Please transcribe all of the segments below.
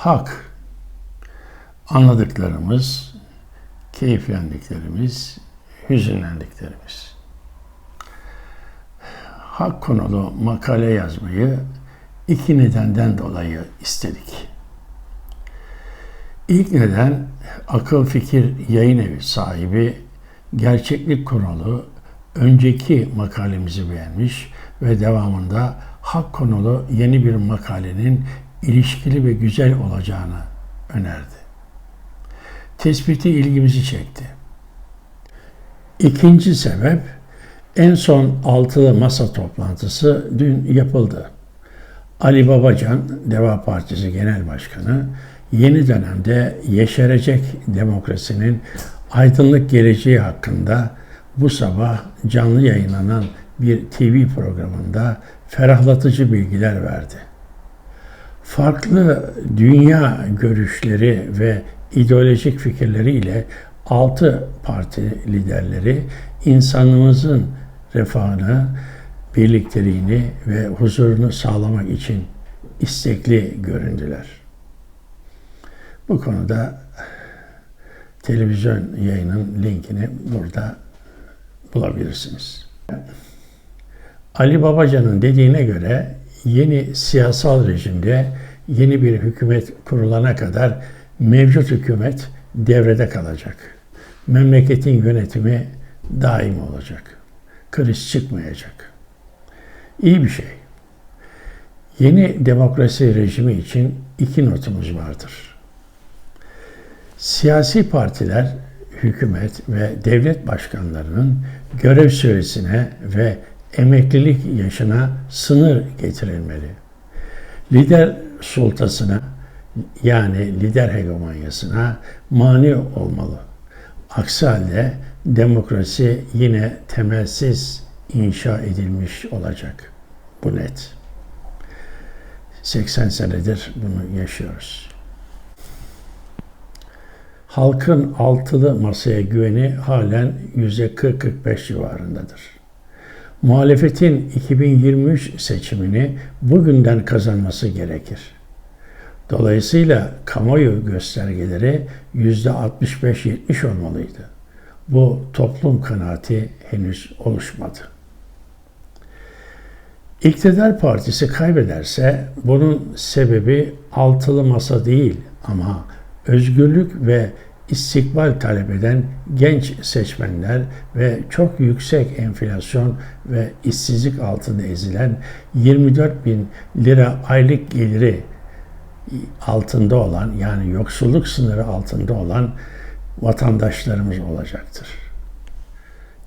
hak, anladıklarımız, keyiflendiklerimiz, hüzünlendiklerimiz. Hak konulu makale yazmayı iki nedenden dolayı istedik. İlk neden Akıl Fikir Yayın Evi sahibi gerçeklik konulu önceki makalemizi beğenmiş ve devamında hak konulu yeni bir makalenin ilişkili ve güzel olacağını önerdi. Tespiti ilgimizi çekti. İkinci sebep en son altılı masa toplantısı dün yapıldı. Ali Babacan, Deva Partisi Genel Başkanı, yeni dönemde yeşerecek demokrasinin aydınlık geleceği hakkında bu sabah canlı yayınlanan bir TV programında ferahlatıcı bilgiler verdi. Farklı dünya görüşleri ve ideolojik fikirleriyle altı parti liderleri insanlığımızın refahını, birlikteliğini ve huzurunu sağlamak için istekli göründüler. Bu konuda televizyon yayının linkini burada bulabilirsiniz. Ali Babacan'ın dediğine göre yeni siyasal rejimde yeni bir hükümet kurulana kadar mevcut hükümet devrede kalacak. Memleketin yönetimi daim olacak. Kriz çıkmayacak. İyi bir şey. Yeni demokrasi rejimi için iki notumuz vardır. Siyasi partiler, hükümet ve devlet başkanlarının görev süresine ve emeklilik yaşına sınır getirilmeli. Lider sultasına yani lider hegemonyasına mani olmalı. Aksi halde demokrasi yine temelsiz inşa edilmiş olacak. Bu net. 80 senedir bunu yaşıyoruz. Halkın altılı masaya güveni halen %40-45 civarındadır. Muhalefetin 2023 seçimini bugünden kazanması gerekir. Dolayısıyla kamuoyu göstergeleri %65-70 olmalıydı. Bu toplum kanaati henüz oluşmadı. İktidar partisi kaybederse bunun sebebi altılı masa değil ama özgürlük ve istikbal talep eden genç seçmenler ve çok yüksek enflasyon ve işsizlik altında ezilen 24 bin lira aylık geliri altında olan yani yoksulluk sınırı altında olan vatandaşlarımız olacaktır.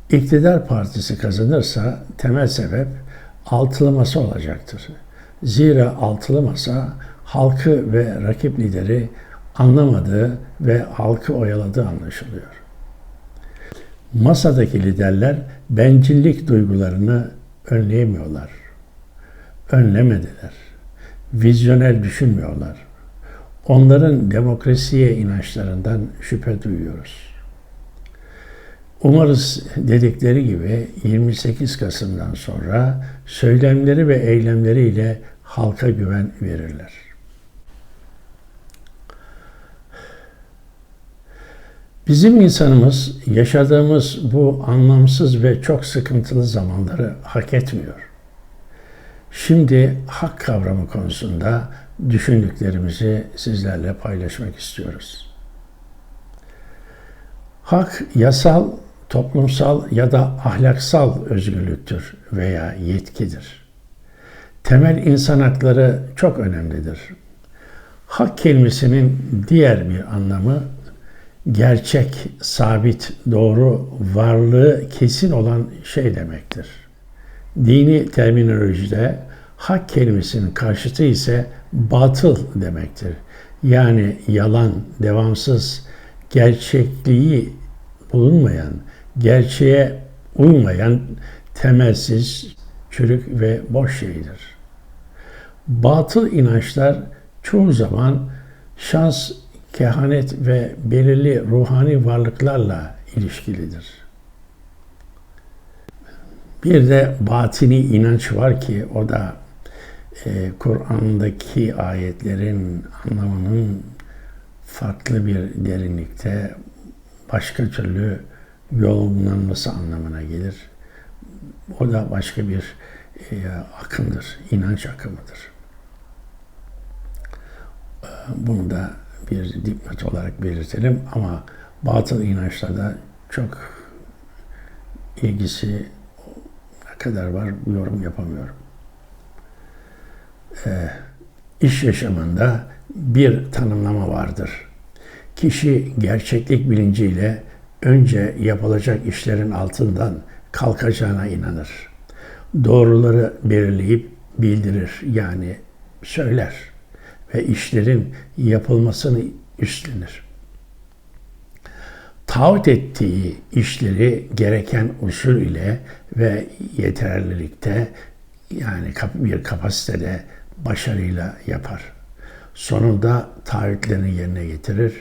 İktidar partisi kazanırsa temel sebep altılı masa olacaktır. Zira altılı masa halkı ve rakip lideri anlamadığı ve halkı oyaladığı anlaşılıyor. Masadaki liderler bencillik duygularını önleyemiyorlar. Önlemediler. Vizyoner düşünmüyorlar. Onların demokrasiye inançlarından şüphe duyuyoruz. Umarız dedikleri gibi 28 Kasım'dan sonra söylemleri ve eylemleriyle halka güven verirler. Bizim insanımız yaşadığımız bu anlamsız ve çok sıkıntılı zamanları hak etmiyor. Şimdi hak kavramı konusunda düşündüklerimizi sizlerle paylaşmak istiyoruz. Hak yasal, toplumsal ya da ahlaksal özgürlüktür veya yetkidir. Temel insan hakları çok önemlidir. Hak kelimesinin diğer bir anlamı gerçek, sabit, doğru, varlığı kesin olan şey demektir. Dini terminolojide hak kelimesinin karşıtı ise batıl demektir. Yani yalan, devamsız, gerçekliği bulunmayan, gerçeğe uymayan, temelsiz, çürük ve boş şeydir. Batıl inançlar çoğu zaman şans, kehanet ve belirli ruhani varlıklarla ilişkilidir. Bir de batini inanç var ki o da e, Kur'an'daki ayetlerin anlamının farklı bir derinlikte başka türlü yorumlanması anlamına gelir. O da başka bir e, akımdır, inanç akımıdır. E, bunu da bir dipnot olarak belirtelim ama batıl inançlarda çok ilgisi ne kadar var yorum yapamıyorum. E, iş yaşamında bir tanımlama vardır. Kişi gerçeklik bilinciyle önce yapılacak işlerin altından kalkacağına inanır. Doğruları belirleyip bildirir yani söyler ve işlerin yapılmasını üstlenir. Taahhüt ettiği işleri gereken usul ile ve yeterlilikte yani bir kapasitede başarıyla yapar. Sonunda taahhütlerini yerine getirir.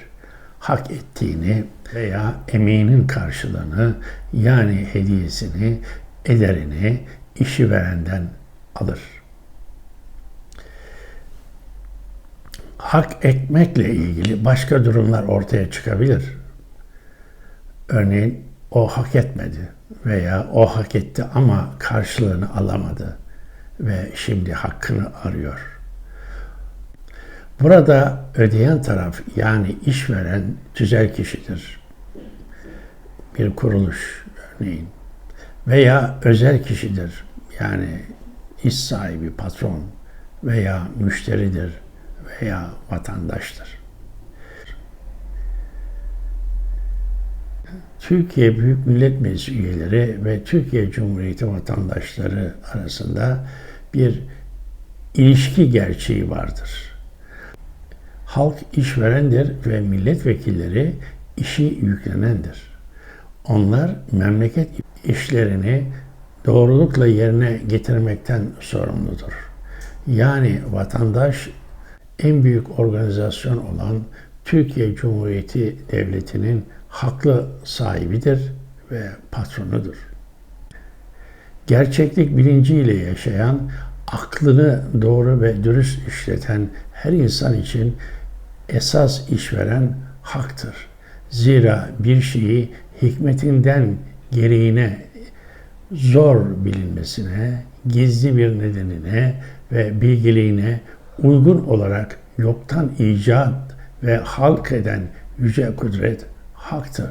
Hak ettiğini veya emeğinin karşılığını yani hediyesini, ederini işi verenden alır. Hak etmekle ilgili başka durumlar ortaya çıkabilir. Örneğin o hak etmedi veya o hak etti ama karşılığını alamadı ve şimdi hakkını arıyor. Burada ödeyen taraf yani işveren tüzel kişidir. Bir kuruluş örneğin veya özel kişidir. Yani iş sahibi, patron veya müşteridir veya vatandaştır. Türkiye Büyük Millet Meclisi üyeleri ve Türkiye Cumhuriyeti vatandaşları arasında bir ilişki gerçeği vardır. Halk işverendir ve milletvekilleri işi yüklenendir. Onlar memleket işlerini doğrulukla yerine getirmekten sorumludur. Yani vatandaş en büyük organizasyon olan Türkiye Cumhuriyeti Devleti'nin haklı sahibidir ve patronudur. Gerçeklik bilinciyle yaşayan, aklını doğru ve dürüst işleten her insan için esas işveren haktır. Zira bir şeyi hikmetinden gereğine zor bilinmesine, gizli bir nedenine ve bilgiliğine uygun olarak yoktan icat ve halk eden yüce kudret haktır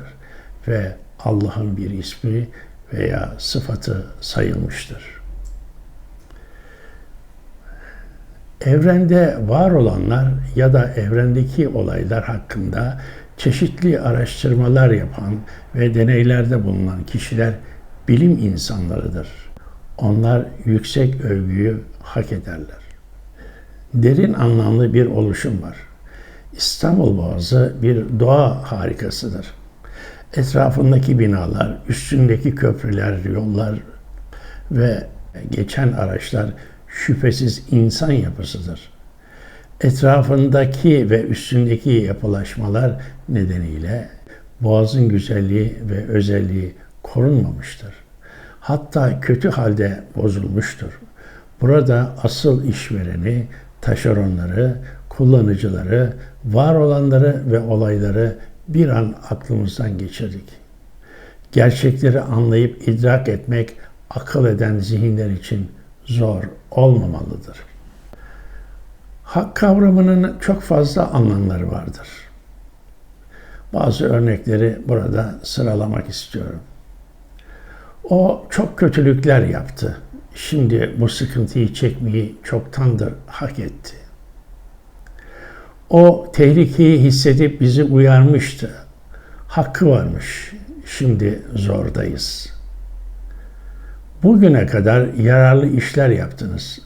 ve Allah'ın bir ismi veya sıfatı sayılmıştır. Evrende var olanlar ya da evrendeki olaylar hakkında çeşitli araştırmalar yapan ve deneylerde bulunan kişiler bilim insanlarıdır. Onlar yüksek övgüyü hak ederler. Derin anlamlı bir oluşum var. İstanbul Boğazı bir doğa harikasıdır. Etrafındaki binalar, üstündeki köprüler, yollar ve geçen araçlar şüphesiz insan yapısıdır. Etrafındaki ve üstündeki yapılaşmalar nedeniyle boğazın güzelliği ve özelliği korunmamıştır. Hatta kötü halde bozulmuştur. Burada asıl işvereni, taşeronları, kullanıcıları, var olanları ve olayları bir an aklımızdan geçirdik. Gerçekleri anlayıp idrak etmek akıl eden zihinler için zor olmamalıdır. Hak kavramının çok fazla anlamları vardır. Bazı örnekleri burada sıralamak istiyorum. O çok kötülükler yaptı. Şimdi bu sıkıntıyı çekmeyi çoktandır hak etti. O tehlikeyi hissedip bizi uyarmıştı. Hakkı varmış. Şimdi zordayız. Bugüne kadar yararlı işler yaptınız.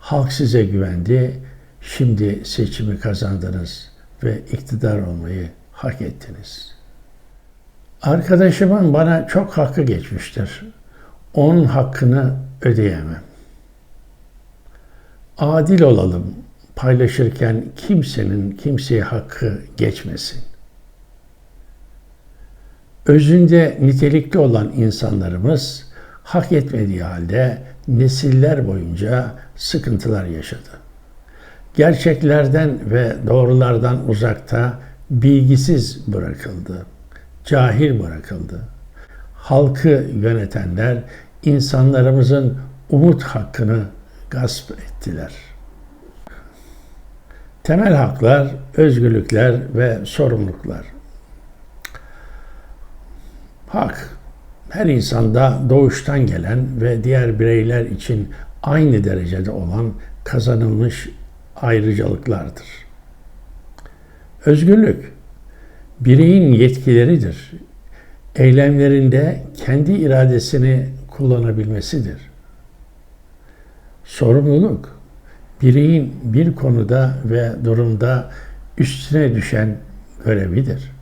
Halk size güvendi. Şimdi seçimi kazandınız ve iktidar olmayı hak ettiniz. Arkadaşımın bana çok hakkı geçmiştir. Onun hakkını ödeyemem. Adil olalım, paylaşırken kimsenin kimseye hakkı geçmesin. Özünde nitelikli olan insanlarımız hak etmediği halde nesiller boyunca sıkıntılar yaşadı. Gerçeklerden ve doğrulardan uzakta bilgisiz bırakıldı, cahil bırakıldı. Halkı yönetenler insanlarımızın umut hakkını gasp ettiler. Temel haklar, özgürlükler ve sorumluluklar. Hak, her insanda doğuştan gelen ve diğer bireyler için aynı derecede olan kazanılmış ayrıcalıklardır. Özgürlük, bireyin yetkileridir. Eylemlerinde kendi iradesini kullanabilmesidir. Sorumluluk, bireyin bir konuda ve durumda üstüne düşen görevidir.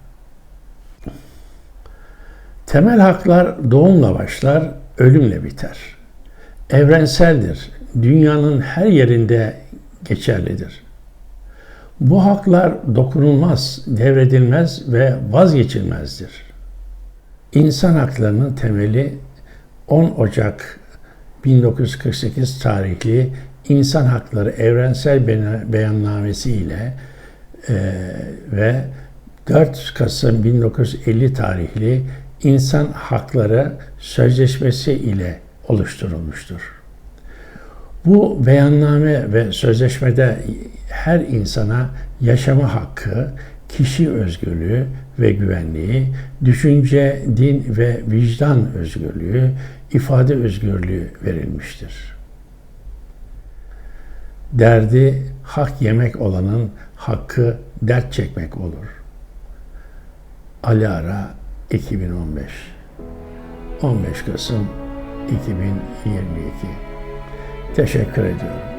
Temel haklar doğumla başlar, ölümle biter. Evrenseldir, dünyanın her yerinde geçerlidir. Bu haklar dokunulmaz, devredilmez ve vazgeçilmezdir. İnsan haklarının temeli 10 Ocak 1948 tarihli İnsan Hakları Evrensel Beyannamesi ile e, ve 4 Kasım 1950 tarihli İnsan Hakları Sözleşmesi ile oluşturulmuştur. Bu beyanname ve sözleşmede her insana yaşama hakkı, kişi özgürlüğü ve güvenliği, düşünce, din ve vicdan özgürlüğü, ifade özgürlüğü verilmiştir. Derdi hak yemek olanın hakkı dert çekmek olur. Ali Ara 2015 15 Kasım 2022 Teşekkür ediyorum.